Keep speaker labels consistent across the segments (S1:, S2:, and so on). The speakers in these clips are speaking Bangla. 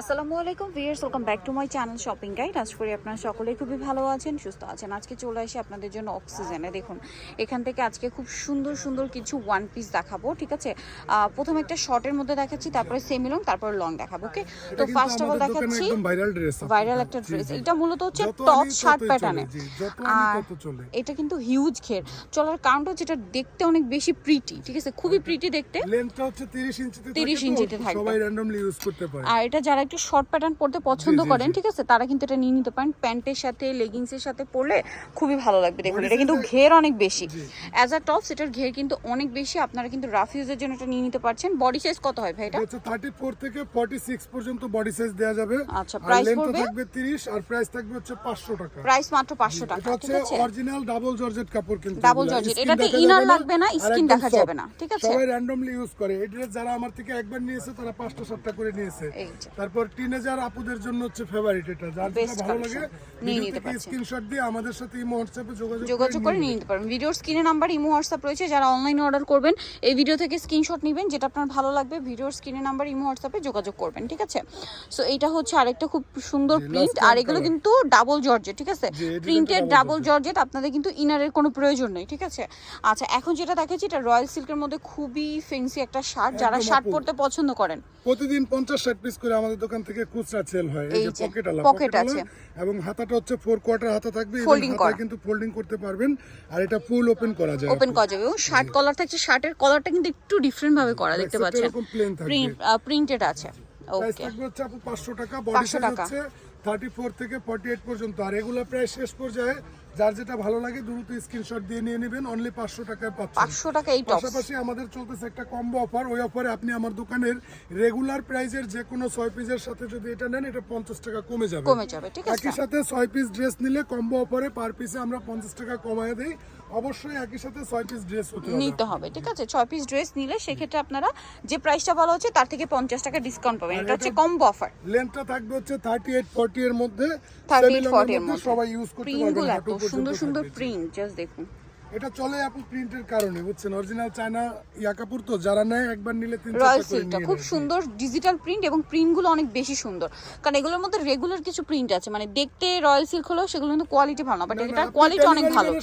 S1: আসসালামু আলাইকুম viewers welcome back to my channel shopping guide. আজ করি আপনারা সকলে খুবই ভালো আছেন সুস্থ আছেন। আজকে চলে আসি আপনাদের জন্য অক্সিজেনে। দেখুন এখান থেকে আজকে খুব সুন্দর সুন্দর কিছু ওয়ান পিস দেখাবো ঠিক আছে? প্রথমে একটা শর্টের মধ্যে দেখাচ্ছি তারপরে সেমি লং তারপরে লং দেখাবো ওকে তো ফার্স্ট অফ অল দেখাচ্ছি
S2: ভাইরাল ড্রেস
S1: ভাইরাল একটা ড্রেস এটা মূলত হচ্ছে টপ শার্ট প্যাটার্নে আর এটা কিন্তু হিউজ ঘের চলার কারণটা হচ্ছে এটা দেখতে অনেক বেশি প্রিটি ঠিক আছে? খুবই প্রিটি দেখতে।
S2: লেন্থটা হচ্ছে 30 ইঞ্চিতে
S1: 30
S2: থাকে
S1: ইঞ্চিতে থাকবে।
S2: সবাই র্যান্ডমলি ইউজ করতে পারে।
S1: আর এটা যারা একটু শর্ট প্যাটার্ন পরতে পছন্দ করেন ঠিক আছে? তারা কিন্তু এটা নিয়ে নিতে পারেন। প্যান্টের সাথে লেগিংসের সাথে পরলে খুবই ভালো লাগবে। দেখুন এটা কিন্তু ঘের অনেক বেশি। অ্যাজ আ টপস এটার ঘের কিন্তু অনেক বেশি। আপনারা কিন্তু রাফ ইউজের জন্য এটা নিয়ে নিতে পারছেন। বডি সাইজ কত হয় ভাই এটা?
S2: এটা হচ্ছে 34 থেকে 46 পর্যন্ত বডি সাইজ দেওয়া যাবে।
S1: আচ্ছা,
S2: প্রাইস
S1: পড়বে?
S2: থাকবে 30 আর প্রাইস থাকবে হচ্ছে 500 টাকা।
S1: প্রাইস মাত্র পাঁচশো টাকা
S2: এটা
S1: ঠিক
S2: হচ্ছে
S1: আছে?
S2: অরিজিনাল ডাবল জর্জেট কাপড় কিন্তু
S1: georgette,
S2: Skin
S1: এটাতে
S2: যাবে
S1: লাগবে না,
S2: একদম
S1: দেখা যাবে না, ঠিক আছে?
S2: সবাই র্যান্ডমলি ইউজ করে। ড্রেস যারা আমার থেকে একবার নিয়েছে তারা পাঁচটা সাতটা করে নিয়েছে।
S1: যে।
S2: তারপর টিনেজার আপুদের জন্য হচ্ছে ফেভারিট এটা। যার যেটা ভালো লাগে ভিডিও
S1: নিতে
S2: থেকে স্ক্রিনশট দিয়ে আমাদের সাথে ইমো হোয়াটসঅ্যাপে যোগাযোগ
S1: যোগাযোগ করে নিয়ে নিতে পারবেন। ভিডিওর স্ক্রিনে নাম্বার ইমো হোয়াটসঅ্যাপ রয়েছে যারা অনলাইনে অর্ডার করবেন এই ভিডিও থেকে স্ক্রিনশট নেবেন যেটা আপনার ভালো লাগবে ভিডিওর স্ক্রিনে নাম্বার ইমো হোয়াটসঅ্যাপে যোগাযোগ করবেন ঠিক আছে? সো এইটা হচ্ছে আরেকটা খুব সুন্দর প্রিন্ট আর এগুলো কিন্তু ডাবল জর্জেট ঠিক আছে?
S2: এটা
S1: প্রিন্টেড
S2: double
S1: ডাবল জর্জেট আপনাদের কিন্তু ইনারের কোনো প্রয়োজন নেই ঠিক আছে? আচ্ছা এখন যেটা দেখাচ্ছি এটা রয়্যাল সিল্কের মধ্যে খুবই ফেন্সি একটা শার্ট যারা শার্ট। পরতে পছন্দ করেন।
S2: প্রতিদিন পঞ্চাশ ষাট পিস করে আমাদের দোকান থেকে খুচরা সেল হয়। এই যে পকেট আলা
S1: pocket আছে।
S2: এবং হাতাটা হচ্ছে ফোর কোয়ার্টার হাতা থাকবে
S1: Folding করা।
S2: কিন্তু ফোল্ডিং করতে পারবেন। আর এটা ফুল ওপেন করা যায়
S1: ওপেন করা যাবে। এবং শার্ট কলার থাকছে শার্টের কলারটা কিন্তু একটু ডিফারেন্ট ভাবে করা দেখতে পাচ্ছেন। প্রিন্টেড আছে। ওকে
S2: হচ্ছে আপু পাঁচশো টাকা বডি
S1: 500
S2: সাইজ হচ্ছে থার্টি ফোর থেকে ফর্টি এইট পর্যন্ত। আর এগুলো প্রায় শেষ পর্যায়ে যার যেটা ভালো লাগে দ্রুত স্ক্রিনশট দিয়ে নিয়ে নেবেন। অনলি পাঁচশো টাকায় পাচ্ছেন।
S1: পাঁচশো টাকা এই
S2: পাশাপাশি আমাদের চলতেছে একটা কম্বো অফার ওই অফারে আপনি আমার দোকানের রেগুলার প্রাইজের যে কোনো ছয় পিসের সাথে যদি এটা নেন এটা পঞ্চাশ টাকা কমে যাবে।
S1: কমে যাবে ঠিক আছে।
S2: একই সাথে ছয় পিস ড্রেস নিলে কম্বো অফারে পার পিসে আমরা পঞ্চাশ টাকা কমায় দিই। অবশ্যই একই সাথে ছয় পিস ড্রেস
S1: নিতে হবে ঠিক আছে? ছয় পিস ড্রেস নিলে সেক্ষেত্রে আপনারা যে প্রাইসটা বলা হচ্ছে তার থেকে পঞ্চাশ টাকা ডিসকাউন্ট পাবেন। এটা হচ্ছে কম্বো অফার
S2: লেন্থটা থাকবে হচ্ছে থার্টি এইট ফর্টি এর মধ্যে।
S1: থার্টি এইট ফর্টি
S2: এর মধ্যে সবাই ইউজ করতে পারবেন।
S1: সুন্দর সুন্দর প্রিন্ট জাস্ট দেখুন।
S2: এটা চলে আপু প্রিন্টের কারণে বুঝছেন? অরিজিনাল চায়না ইয়া কাপড় তো যারা নেয় একবার নিলে তিন
S1: রয়্যাল
S2: করে
S1: সিল্কটা খুব সুন্দর ডিজিটাল প্রিন্ট এবং প্রিন্টগুলো অনেক বেশি সুন্দর। কারণ এগুলোর মধ্যে রেগুলার কিছু প্রিন্ট আছে। মানে দেখতে রয়্যাল সিল্ক হলেও সেগুলো কিন্তু কোয়ালিটি ভালো না বাট এটার কোয়ালিটি অনেক ভালো।
S2: এর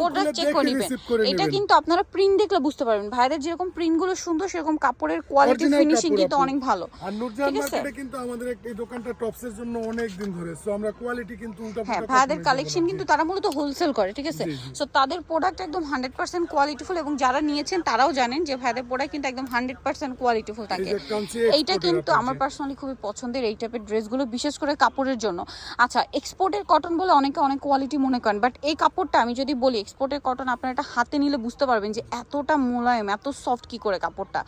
S2: খুলে
S1: চেক করে নেবেন। এটা কিন্তু আপনারা প্রিন্ট দেখলে বুঝতে পারবেন। ভাইদের যেরকম প্রিন্টগুলো সুন্দর সেরকম কাপড়ের কোয়ালিটি ফিনিশিং কিন্তু অনেক ভালো।
S2: আর নুরজাহান মার্কেটে কিন্তু আমাদের এই দোকানটা টপসের জন্য অনেক দিন ধরে। সো আমরা কোয়ালিটি কিন্তু উল্টা
S1: হ্যাঁ ভাইদের কালেকশন কিন্তু তারা মূলত হোলসেল করে ঠিক আছে। সো তাদের প্রোডাক্ট একদম হান্ড্রেড পার্সেন্ট কোয়ালিটিফুল এবং যারা নিয়েছেন তারাও জানেন যে ভাইদের প্রোডাক্ট কিন্তু একদম হান্ড্রেড পার্সেন্ট কোয়ালিটিফুল থাকে। এইটা কিন্তু আমার পার্সোনালি খুবই পছন্দের এই টাইপের ড্রেসগুলো বিশেষ করে কাপড়ের জন্য। আচ্ছা এক্সপোর্টের কটন বলে অনেকে অনেক কোয়ালিটি মনে করেন বাট এই কাপড়টা আমি যদি বলি এক্সপোর্টের কটন আপনার এটা হাতে নিলে বুঝতে পারবেন যে এতটা মোলায়েম এত সফট কি করে কাপড়টা।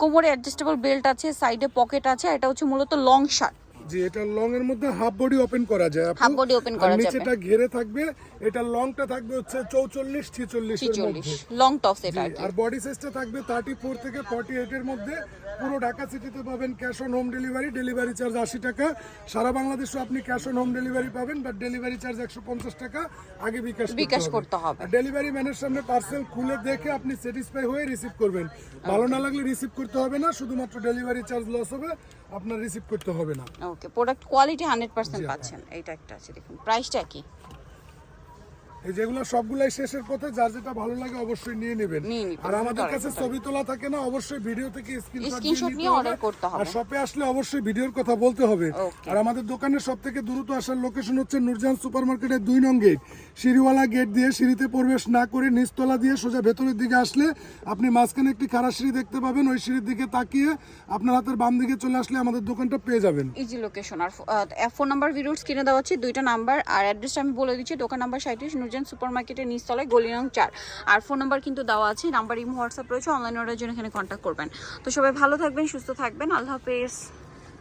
S1: কোমরে অ্যাডজাস্টেবল বেল্ট আছে সাইডে পকেট আছে এটা হচ্ছে মূলত লং শার্ট
S2: জি এটা লং এর মধ্যে হাফ বডি ওপেন করা যায়।
S1: Body open
S2: আর
S1: করা যাবে।
S2: নিচেটা ঘেরে থাকবে এটা লংটা থাকবে হচ্ছে চৌচল্লিশ ছিচল্লিশ।
S1: ছিচল্লিশ লং টপস এটা আর
S2: বডি সাইজটা থাকবে থার্টি ফোর থেকে ফর্টি এইট এর মধ্যে। পুরো ঢাকা সিটিতে পাবেন cash on home delivery delivery charge আশি টাকা। সারা বাংলাদেশে আপনি ক্যাশ অন হোম ডেলিভারি পাবেন বাট ডেলিভারি চার্জ একশো পঞ্চাশ টাকা। আগে বিকাশ
S1: বিকাশ করতে হবে।
S2: ডেলিভারি ম্যানের সামনে পার্সেল খুলে দেখে আপনি স্যাটিসফাই হয়ে রিসিভ করবেন। ভালো না লাগলে রিসিভ করতে হবে না শুধুমাত্র ডেলিভারি চার্জ লস হবে আপনার রিসিভ করতে হবে না।
S1: Okay product quality hundred percent পাচ্ছেন। এইটা একটা আছে দেখুন প্রাইসটা কি
S2: এই যেগুলো সবগুলাই শেষের পথে যার যেটা ভালো লাগে অবশ্যই নিয়ে নেবেন। আর আমাদের কাছে ছবি তোলা থাকে না অবশ্যই ভিডিও থেকে স্ক্রিনশট
S1: নিয়ে order করতে হবে।
S2: আর শপে আসলে অবশ্যই ভিডিওর কথা বলতে হবে। আর আমাদের দোকানের সব থেকে দ্রুত আসার লোকেশন হচ্ছে নূরজাহান সুপার মার্কেটের দুই নং গেট সিঁড়িওয়ালা গেট দিয়ে সিঁড়িতে প্রবেশ না করে নিচতলা দিয়ে সোজা ভেতরের দিকে আসলে আপনি মাঝখানে একটি খাড়া সিঁড়ি দেখতে পাবেন। ওই সিঁড়ির দিকে তাকিয়ে আপনার হাতের বাম দিকে চলে আসলে আমাদের দোকানটা পেয়ে যাবেন।
S1: ইজি লোকেশন আর ফোন নাম্বার ভিডিওর স্ক্রিনে দেওয়া আছে দুইটা নাম্বার আর অ্যাড্রেসটা আমি বলে দিচ্ছি দোকান নাম্বার সাঁত্রিশ নুরজান সুপার মার্কেটের নিচতলায় গলি রং চার। আর ফোন নাম্বার কিন্তু দেওয়া আছে, নাম্বার ইমো, হোয়াটসঅ্যাপ রয়েছে, অনলাইন অর্ডারের জন্য এখানে কন্ট্যাক্ট করবেন। তো সবাই ভালো থাকবেন, সুস্থ থাকবেন, আল্লাহ হাফেজ।